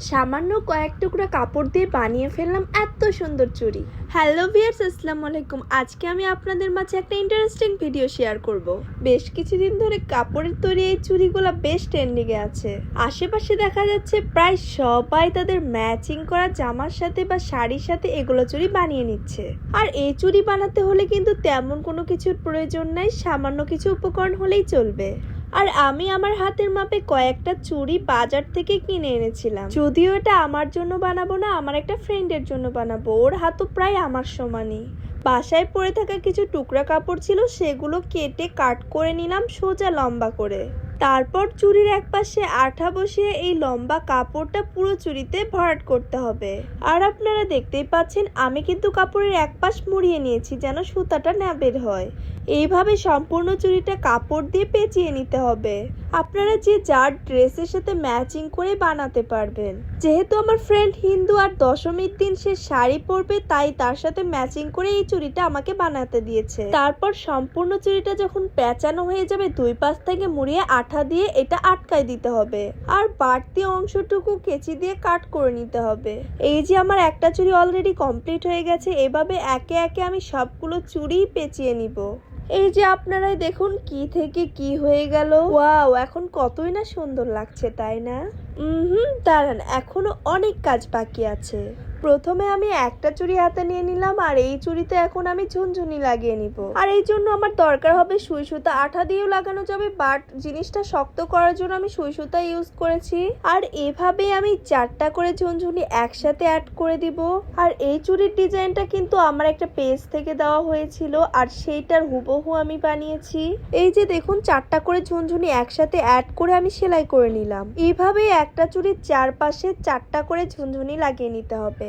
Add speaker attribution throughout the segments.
Speaker 1: সামান্য কয়েক টুকরা কাপড় দিয়ে বানিয়ে ফেললাম এত সুন্দর চুড়ি। হ্যালো ভিয়ার্স আসসালামু আলাইকুম। আজকে আমি আপনাদের মাঝে একটা ইন্টারেস্টিং ভিডিও শেয়ার করব। বেশ কিছুদিন ধরে কাপড়ের তৈরি এই চুড়িগুলো বেশ ট্রেন্ডিংয়ে আছে। আশেপাশে দেখা যাচ্ছে প্রায় সবাই তাদের ম্যাচিং করা জামার সাথে বা শাড়ির সাথে এগুলো চুড়ি বানিয়ে নিচ্ছে। আর এই চুড়ি বানাতে হলে কিন্তু তেমন কোনো কিছুর প্রয়োজন নাই, সামান্য কিছু উপকরণ হলেই চলবে। আর আমি আমার হাতের মাপে কয়েকটা চুড়ি বাজার থেকে কিনে এনেছিলাম। যদিও এটা আমার জন্য বানাবো না, আমার একটা ফ্রেন্ডের জন্য বানাবো। ওর হাতও প্রায় আমার সমানই। বাসায় পরে থাকা কিছু টুকরা কাপড় ছিল, সেগুলো কেটে কাট করে নিলাম সোজা লম্বা করে। তারপর চুরির এক পাশে আঠা বসিয়ে এই লম্বা কাপড়টা পুরো চুরিতে ভরাট করতে হবে। আর আপনারা দেখতেই পাচ্ছেন, আমি কিন্তু কাপড়ের এক পাশ মুড়িয়ে নিয়েছি যেন সুতাটা না বের হয়। এইভাবে সম্পূর্ণ চুরিটা কাপড় দিয়ে পেঁচিয়ে নিতে হবে। আপনারা যে যার ড্রেসের সাথে ম্যাচিং করে বানাতে পারবেন। যেহেতু আমার ফ্রেন্ড হিন্দু আর দশমীর দিন সে শাড়ি পরবে, তাই তার সাথে ম্যাচিং করে এই চুড়িটা আমাকে বানাতে দিয়েছে। তারপর সম্পূর্ণ চুড়িটা যখন পেঁচানো হয়ে যাবে, দুই পাশ থেকে মুড়িয়ে আঠা দিয়ে এটা আটকায় দিতে হবে। আর বাড়তি অংশটুকু কেচি দিয়ে কাট করে নিতে হবে। এই যে আমার একটা চুড়ি অলরেডি কমপ্লিট হয়ে গেছে, এভাবে একে একে আমি সবগুলো চুড়ি পেঁচিয়ে নিব। এই যে আপনারাই দেখুন কি থেকে কি হয়ে গেল। ওয়াও, এখন কতই না সুন্দর লাগছে, তাই না? হুম, দাঁড়ান, এখনও অনেক কাজ বাকি আছে। প্রথমে আমি একটা চুড়ি হাতে নিয়ে নিলাম, আর এই চুড়িতে এখন আমি ঝুনঝুনি লাগিয়ে নিব। আর এই জন্য আমার দরকার হবে সুই সুতা। আঠা দিয়েও লাগানো যাবে, বাট জিনিসটা শক্ত করার জন্য আমি সুই সুতা ইউজ করেছি। আর এভাবে আমি চারটা করে ঝুনঝুনি একসাথে অ্যাড করে দিব। আর এই চুড়ির ডিজাইনটা কিন্তু আমার একটা পেজ থেকে দেওয়া হয়েছিল, আর সেইটার হুবহু আমি বানিয়েছি। এই যে দেখুন, চারটা করে ঝুনঝুনি একসাথে অ্যাড করে আমি সেলাই করে নিলাম। এইভাবে একটা চুড়ির চারপাশে চারটা করে ঝুনঝুনি লাগিয়ে নিতে হবে।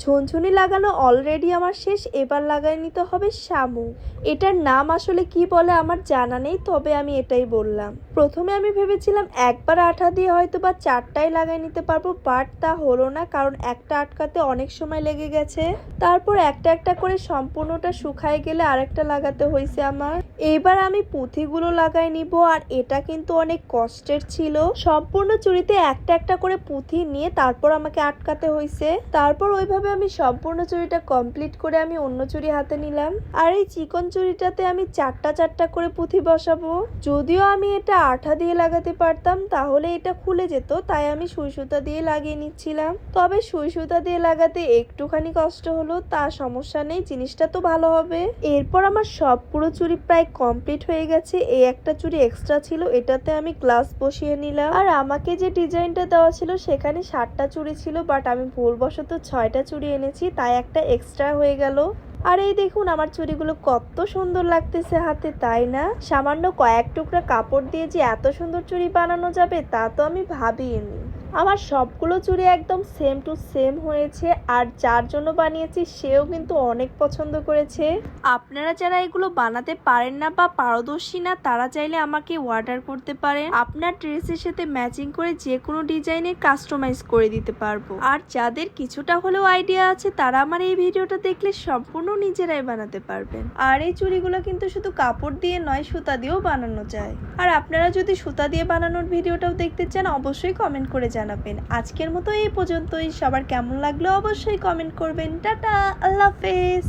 Speaker 1: ঝুনঝুনি লাগানো অলরেডি আমার শেষ, এবার লাগাই নিতে হবে শামু এটার নাম আসলে কি বলে আমার জানা নেই, তবে আমি এটাই বললাম। প্রথমে আমি ভেবেছিলাম একবার আঠা দিয়ে হয়তো বা চারটাই লাগাই নিতে পারব বাট তা হলো না, কারণ একটা আটকাতে অনেক সময় লেগে গেছে। তারপর একটা একটা করে সম্পূর্ণটা শুকায় গেলে আরেকটা লাগাতে হয়েছে আমার। এইবার আমি পুঁথিগুলো লাগাই নিব, আর এটা কিন্তু অনেক কষ্টের ছিল। সম্পূর্ণ চুরিতে একটা একটা করে পুঁথি নিয়ে তারপর আমাকে আটকাতে হয়েছে। তারপর ওইভাবে আমি সম্পূর্ণ চুড়িটা কমপ্লিট করে আমি অন্য চুড়ি হাতে নিলাম? আর এই চিকন চুড়িটাতে আমি চারটা চারটা করে পুঁথি বসাবো? যদিও আমি এটা আঠা দিয়ে লাগাতে পারতাম, তাহলে এটা খুলে যেত, তাই আমি সুই সুতা দিয়ে লাগিয়ে নিচ্ছিলাম। তবে সুই সুতা দিয়ে লাগাতে একটুখানি কষ্ট হলো, তা সমস্যা নেই, জিনিসটা তো ভালো হবে। এরপর আমার সব পুরো চুড়ি প্রায় কমপ্লিট হয়ে গেছে, এই একটা চুড়ি এক্সট্রা ছিল, এটাতে আমি গ্লাস বসিয়ে নিলাম। আর আমাকে যে ডিজাইনটা দেওয়া ছিল, সেখানে সাতটা চুড়ি ছিল বাট আমি ভুলবশত ছয়টা চুড়ি এনেছি, তাই একটা এক্সট্রা হয়ে গেল। আর এই দেখুন, আমার চুড়িগুলো কত সুন্দর লাগতেছে হাতে, তাই না? সামান্য কয়েক টুকরা কাপড় দিয়ে যে এত সুন্দর চুড়ি বানানো যাবে, তা তো আমি ভাবিনি আমার সবগুলো চুড়ি একদম সেম টু সেম হয়েছে, আর যার জন্য বানিয়েছি সেও কিন্তু অনেক পছন্দ করেছে। আপনারা যারা এগুলো বানাতে পারেন না বা পারদর্শী না, তারা চাইলে আমাকে অর্ডার করতে পারেন। আপনার ড্রেসের সাথে ম্যাচিং করে যে কোনো ডিজাইনে কাস্টমাইজ করে দিতে পারব। আর যাদের কিছুটা হলেও আইডিয়া আছে, তারা আমার এই ভিডিওটা দেখলে সম্পূর্ণ নিজেরাই বানাতে পারবেন। আর এই চুড়িগুলো কিন্তু শুধু কাপড় দিয়ে নয়, সুতা দিয়েও বানানো যায়। আর আপনারা যদি সুতা দিয়ে বানানোর ভিডিওটাও দেখতে চান, অবশ্যই কমেন্ট করে জানাবেন। আজকের মতো এই পর্যন্তই। সবার কেমন লাগল অবশ্যই কমেন্ট করবেন। টাটা আল্লাহ হাফেজ।